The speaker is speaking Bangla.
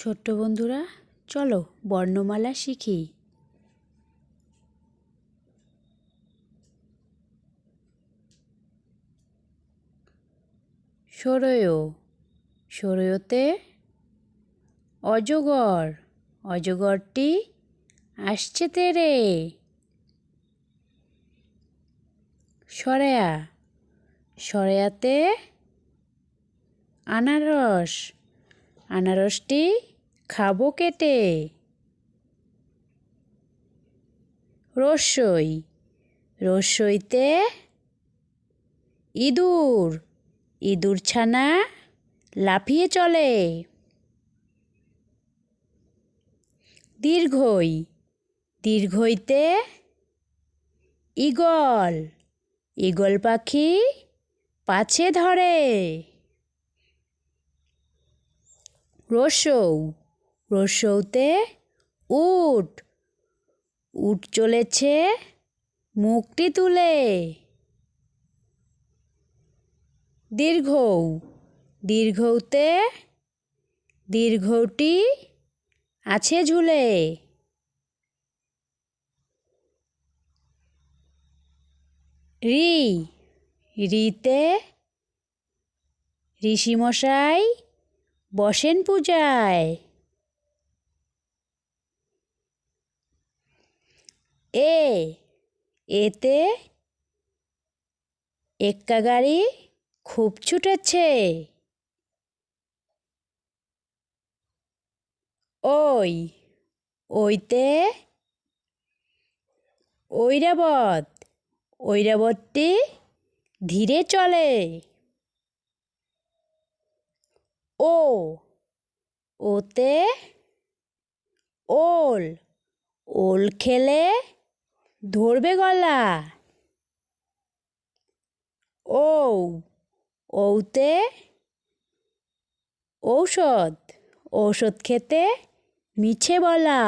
ছোট্ট বন্ধুরা, চলো বর্ণমালা শিখি। সরয়, সরয়তে অজগর, অজগরটি আসছে তেরে। সরেয়া, সরেয়াতে আনারস, আনারসটি খাব কেটে? রসই। রসইতে ইঁদুর। ইঁদুর ছানা লাফিয়ে চলে। দীর্ঘই। দীর্ঘইতে ঈগল। ঈগল পাখি পাছে ধরে। রসৌ। রসৌতে উট। উট চলেছে মুখটি তুলে। দীর্ঘ। দীর্ঘতে দীর্ঘটি আছে ঝুলে। রি। রিতে ঋষিমশাই বসেন পূজায়। এ, এতে এক্কা গাড়ি খুব ছুটেছে। ওই, ওইতে ঐরাবত, ঐরাবতটি ধীরে চলে। ও, ওতে ওল ওল খেলে ধরবে গলা। ও ঔতে ঔষধ ঔষধ খেতে মিছে বলা।